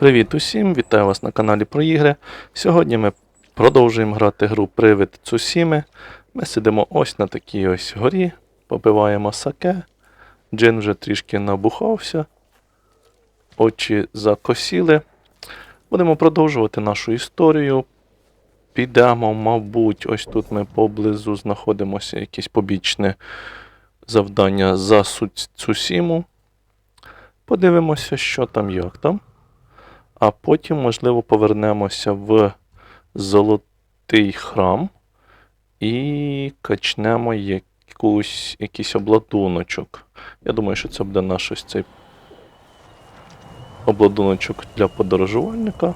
Привіт усім! Вітаю вас на каналі про ігри. Сьогодні ми продовжуємо грати гру Привид Цусіми. Ми сидимо ось на такій ось горі, попиваємо саке. Джин вже трішки набухався, очі закосіли. Будемо продовжувати нашу історію. Підемо, мабуть, ось тут ми поблизу знаходимося якесь побічне завдання за Цусіму. Подивимося, що там, як там. А потім, можливо, повернемося в золотий храм і качнемо якусь, якийсь обладуночок. Я думаю, що це буде наш ось цей обладуночок для подорожувальника.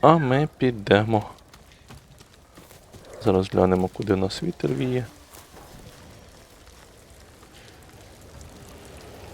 А ми підемо. Зараз глянемо, куди нас вітер віє.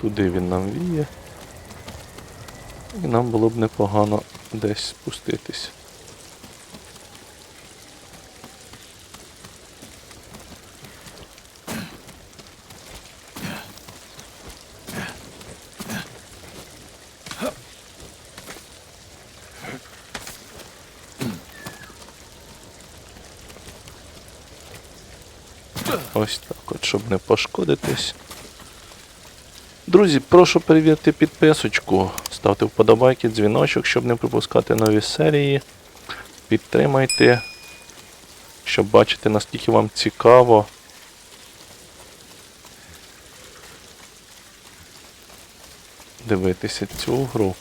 Туди він нам віє. І нам було б непогано десь спуститись. Ось так от, щоб не пошкодитись. Друзі, прошу перевірити підписочку, ставте вподобайки, дзвіночок, щоб не пропускати нові серії. Підтримайте, щоб бачити, наскільки вам цікаво. Дивитися цю гру.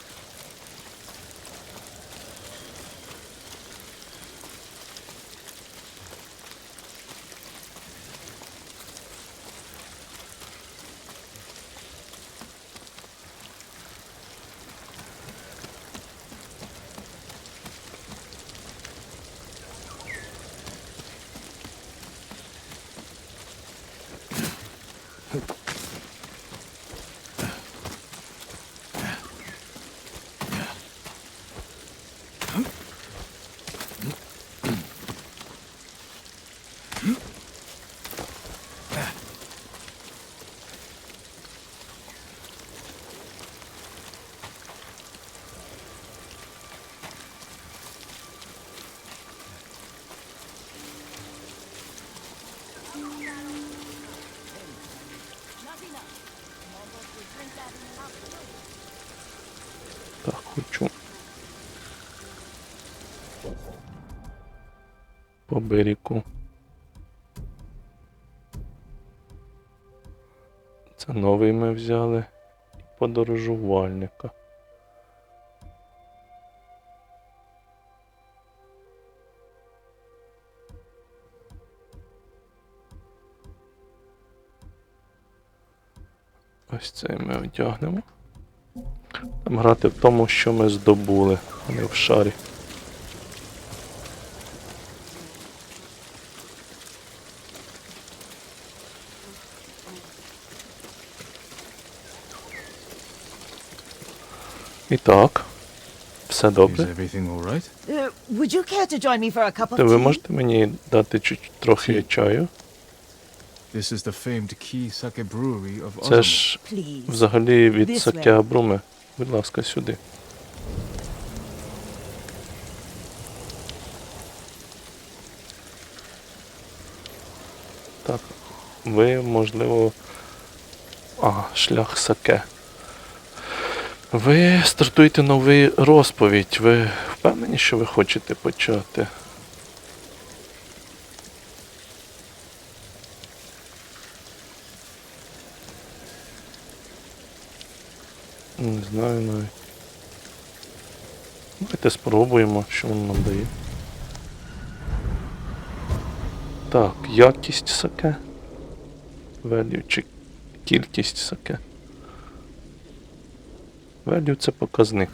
Так, хочу. По берегу. Це новий ми взяли. Подорожувальника. Ось цей ми одягнемо. Там грати в тому, що ми здобули, а не в шарі. І так, все добре. right? Uh, would you care to join me for a cup of То ви можете мені дати чуть трохи чаю? This is the famed Sake Brewery of Це ж взагалі від This Саке. Абруми. Будь ласка, сюди. Так, ви, можливо. А, шлях Саке. Ви стартуєте новий розповідь. Ви впевнені, що ви хочете почати? Не знаю навіть. Давайте спробуємо, що воно нам дає. Так, якість саке. Value чи кількість саке. Value це показник.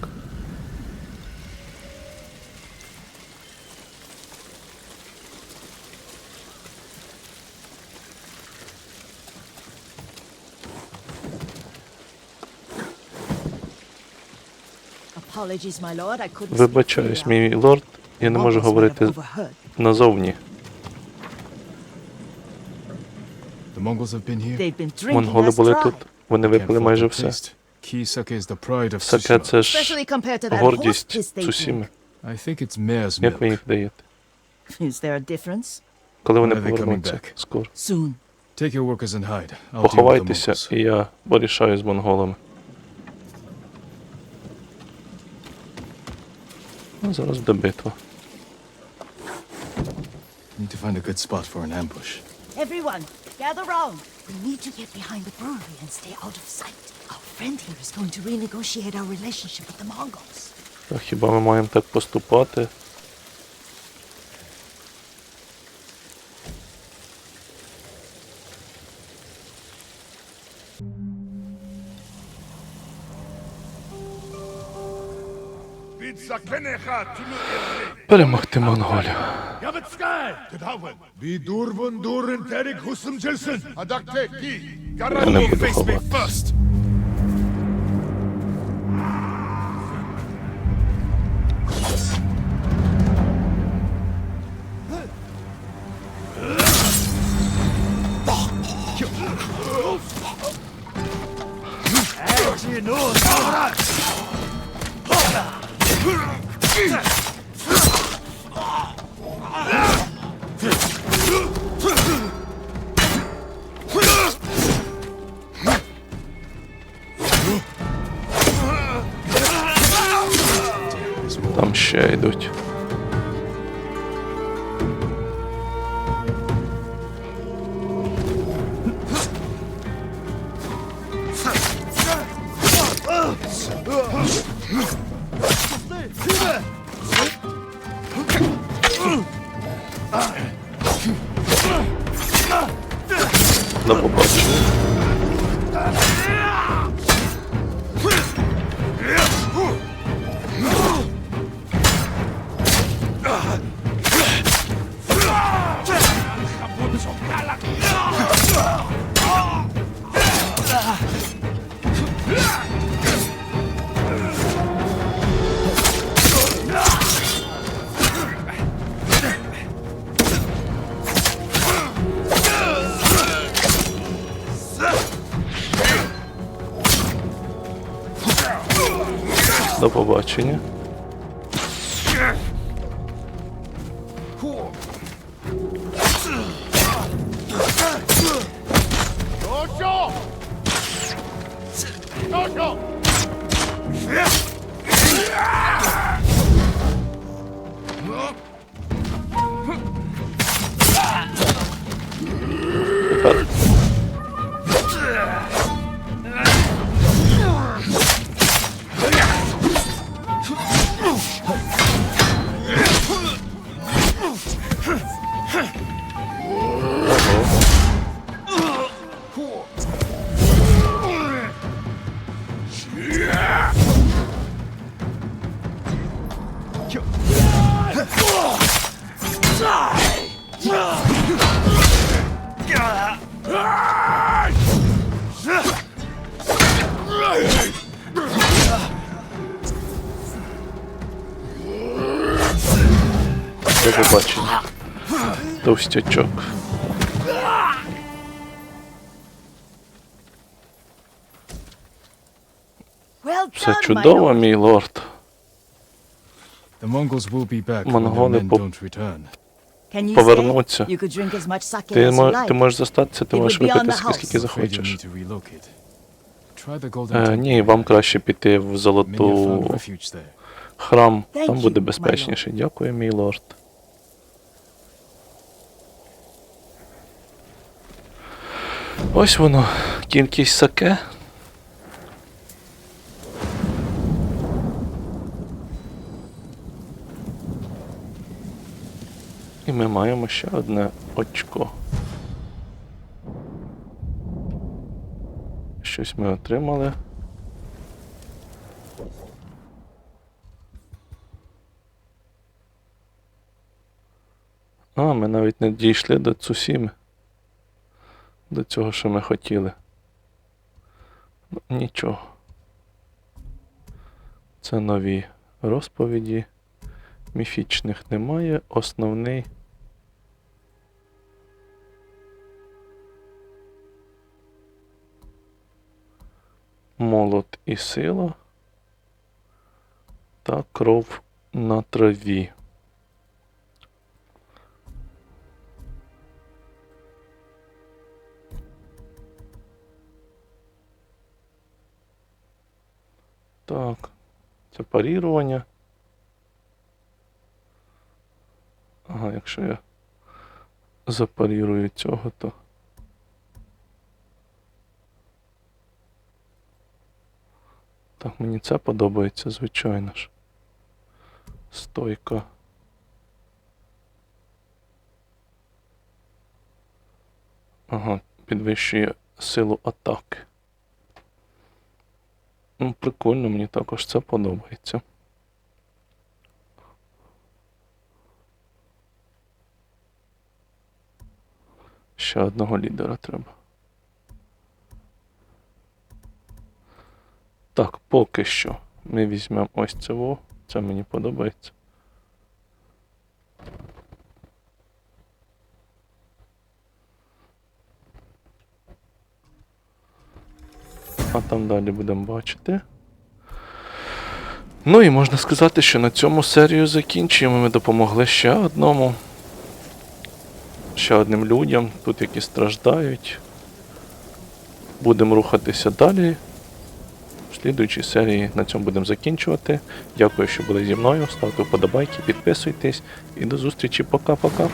Вибачаюсь, мій лорд, я не можу говорити назовні. Монголи були тут, вони випили майже все. Саке це ж гордість Цусіми. Як ви їх даєте? Коли вони повернуться? Скоро. Поховайтеся, і я порішаю з монголами. Ну, зараз буде битва. Need to find a good spot for an ambush. Everyone, gather round. We need to get behind the brewery and stay out of sight. Our friend here is going to renegotiate our relationship with the Mongols. А хіба ми маємо так поступати? Перемогти монголів. Вони будуть Відур ще йдуть. До побачення. До побачення. До побачення. Товстячок. Все чудово, мій лорд. Монголи по- don't return. Can you повернуться. stay? You could drink as much sake Ти, мо- ти можеш зостатися, ти можеш would be on випити скільки, захочеш. need to relocate. Try the Golden Е, ні, вам краще піти в Many have found золоту храм, там буде безпечніше. Дякую, мій лорд. Ось воно, кількість саке. Ми маємо ще одне очко. Щось ми отримали. А, ми навіть не дійшли до Цусіми. До цього, що ми хотіли. Ну, нічого. Це нові розповіді. Міфічних немає. Основний. Молот і сила та кров на траві. Так, це парірування. Ага, якщо я запарірую цього, то. Так, мені це подобається, звичайно ж. Стойка. Ага, підвищує силу атаки. Ну, прикольно, мені також це подобається. Ще одного лідера треба. Так, поки що ми візьмемо ось цього. Це мені подобається. А там далі будемо бачити. Ну і можна сказати, що на цьому серію закінчуємо. Ми допомогли ще одному. Ще одним людям, тут які страждають. Будемо рухатися далі. В слідуючій серії на цьому будемо закінчувати. Дякую, що були зі мною. Ставте вподобайки, підписуйтесь і до зустрічі. Пока-пока.